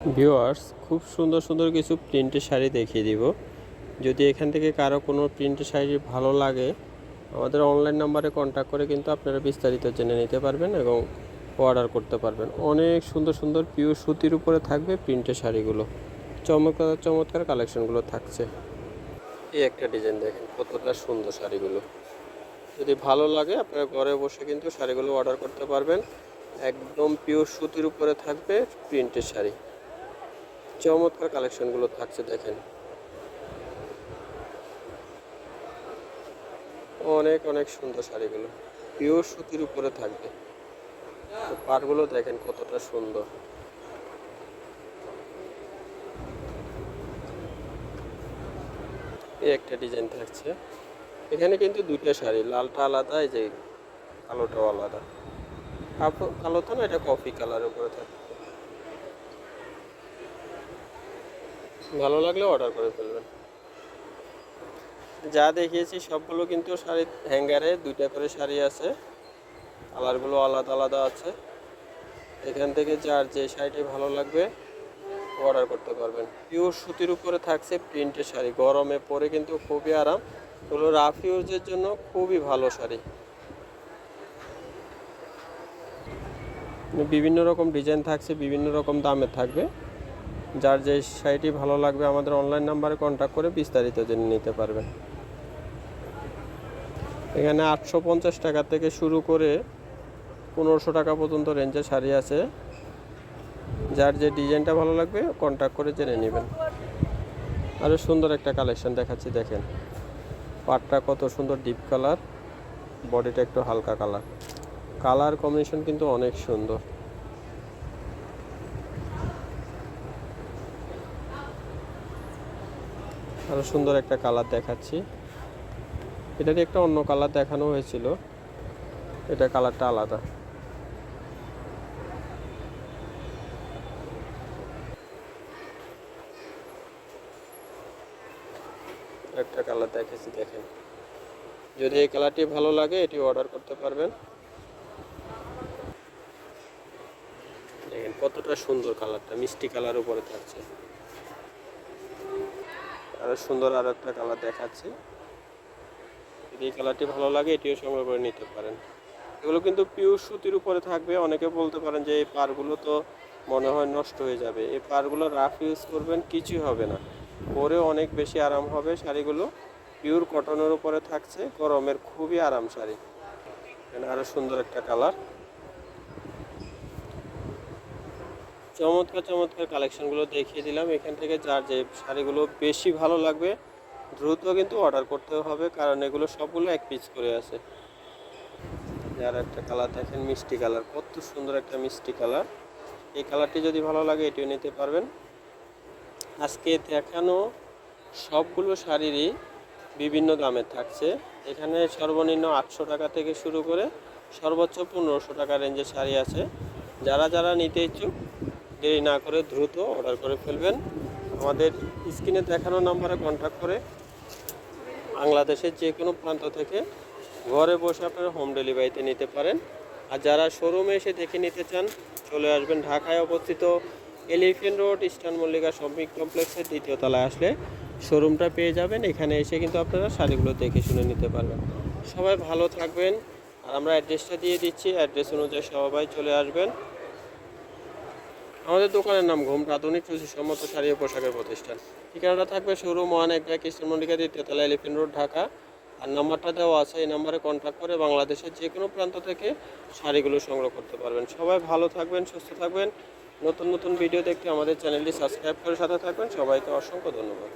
Viewers খুব সুন্দর সুন্দর কিছু প্রিন্টের শাড়ি দেখিয়ে দিব। যদি এখান থেকে কারও কোনো প্রিন্টের শাড়ি ভালো লাগে, আমাদের অনলাইন নাম্বারে কন্ট্যাক্ট করে কিন্তু আপনারা বিস্তারিত জেনে নিতে পারবেন এবং অর্ডার করতে পারবেন। অনেক সুন্দর সুন্দর পিওর সুতির উপরে থাকবে প্রিন্টের শাড়িগুলো। চমৎকার চমৎকার কালেকশনগুলো থাকছে। এই একটা ডিজাইন দেখেন, কতটা সুন্দর শাড়িগুলো। যদি ভালো লাগে, আপনারা ঘরে বসে কিন্তু শাড়িগুলো অর্ডার করতে পারবেন। একদম পিওর সুতির উপরে থাকবে প্রিন্টের শাড়ি। চমৎকার কালেকশনগুলো থাকছে, দেখেন। অনেক অনেক সুন্দর শাড়িগুলো। পিওর সুতির উপরে থাকবে। তো পাড়গুলো দেখেন কতটা সুন্দর। এই একটা ডিজাইন থাকছে। এখানে কিন্তু দুইটা শাড়ি, লালটা আলাদা, এই যে কালোটাও আলাদা। কালো তো না, এটা কফি কালারের উপরে থাকে ভালো লাগলে অর্ডার করে ফেলবেন। যা দেখিয়েছি সবগুলো কিন্তু শাড়ি হ্যাঙ্গারে দুইটা করে শাড়ি আছে। কালারগুলো আলাদা আলাদা আছে। এখান থেকে যার যে শাড়িটি ভালো লাগবে অর্ডার করতে পারবেন। পিওর সুতির উপরে থাকছে প্রিন্টের শাড়ি। গরমে পরে কিন্তু খুবই আরাম। এগুলো রাফ ইউজের জন্য খুবই ভালো শাড়ি। বিভিন্ন রকম ডিজাইন থাকছে, বিভিন্ন রকম দামে থাকবে। যার যে শাড়িটি ভালো লাগবে আমাদের অনলাইন নাম্বারে কন্ট্যাক্ট করে বিস্তারিত জেনে নিতে পারবেন। এখানে আটশো পঞ্চাশ টাকা থেকে শুরু করে পনেরোশো টাকা পর্যন্ত রেঞ্জের শাড়ি আছে। যার যে ডিজাইনটা ভালো লাগবে কন্ট্যাক্ট করে জেনে নেবেন। আরও সুন্দর একটা কালেকশন দেখাচ্ছি, দেখেন। পাটটা কত সুন্দর ডিপ কালার বডিটা একটু হালকা কালার কালার কম্বিনেশন কিন্তু অনেক সুন্দর। আরও সুন্দর একটা কালার দেখাচ্ছি। এটারই একটা অন্য কালার দেখানো হয়েছিল। এটা কালারটা আলাদা। একটা কালার দেখেছি দেখেন। যদি এই কালারটি ভালো লাগে, এটি অর্ডার করতে পারবেন। দেখেন কতটা সুন্দর কালারটা মিষ্টি কালার উপরে থাকছে। আরও সুন্দর আর একটা কালার দেখাচ্ছি। যদি এই কালারটি ভালো লাগে, এটিও সংগ্রহ করে নিতে পারেন। এগুলো কিন্তু পিওর সুতির উপরে থাকবে। অনেকে বলতে পারেন যে এই পারগুলো তো মনে হয় নষ্ট হয়ে যাবে। এই পারগুলো রাফ ইউজ করবেন, কিছুই হবে না। পরে অনেক বেশি আরাম হবে। শাড়িগুলো পিওর কটনের উপরে থাকছে। গরমের খুবই আরাম শাড়ি। এখানে আরও সুন্দর একটা কালার চমৎকার চমৎকার কালেকশনগুলো দেখিয়ে দিলাম। এখান থেকে যার যে শাড়িগুলো বেশি ভালো লাগবে, দ্রুত কিন্তু অর্ডার করতে হবে, কারণ এগুলো সবগুলো এক পিস করে আছে। যার একটা কালার দেখেন, মিষ্টি কালার কত সুন্দর একটা মিষ্টি কালার এই কালারটি যদি ভালো লাগে, এটিও নিতে পারবেন। আজকে দেখানো সবগুলো শাড়িরই বিভিন্ন দামের থাকছে। এখানে সর্বনিম্ন আটশো টাকা থেকে শুরু করে সর্বোচ্চ পনেরোশো টাকা রেঞ্জের শাড়ি আছে। যারা যারা নিতে ইচ্ছুক দেরি না করে দ্রুত অর্ডার করে ফেলবেন। আমাদের স্ক্রিনে দেখানো নাম্বারে কন্ট্যাক্ট করে বাংলাদেশের যে কোনো প্রান্ত থেকে ঘরে বসে আপনারা হোম ডেলিভারিতে নিতে পারেন। আর যারা শোরুমে এসে দেখে নিতে চান, চলে আসবেন ঢাকায় অবস্থিত Elephant Road Eastern Mallika shopping কমপ্লেক্সের দ্বিতীয় তলায় আসলে শোরুমটা পেয়ে যাবেন। এখানে এসে কিন্তু আপনারা শাড়িগুলো দেখে শুনে নিতে পারবেন। সবাই ভালো থাকবেন। আর আমরা অ্যাড্রেসটা দিয়ে দিচ্ছি। অ্যাড্রেস অনুযায়ী সবাই চলে আসবেন। আমাদের দোকানের নাম ঘুমটা আধুনিক সম্মত শাড়ি ও পোশাকের প্রতিষ্ঠান। ঠিকানাটা থাকবে শোরুম ওয়ান, এক ব্যাগ ইস্টার্ন মল্লিকা দ্বিতীয়তলা এলিফেন্ট রোড, ঢাকা। আর নাম্বারটা দেওয়া আছে, এই নাম্বারে কন্ট্যাক্ট করে বাংলাদেশের যে কোনো প্রান্ত থেকে শাড়িগুলো সংগ্রহ করতে পারবেন। সবাই ভালো থাকবেন, সুস্থ থাকবেন। নতুন নতুন ভিডিও দেখতে আমাদের চ্যানেলটি সাবস্ক্রাইব করে সাথে থাকবেন। সবাইকে অসংখ্য ধন্যবাদ।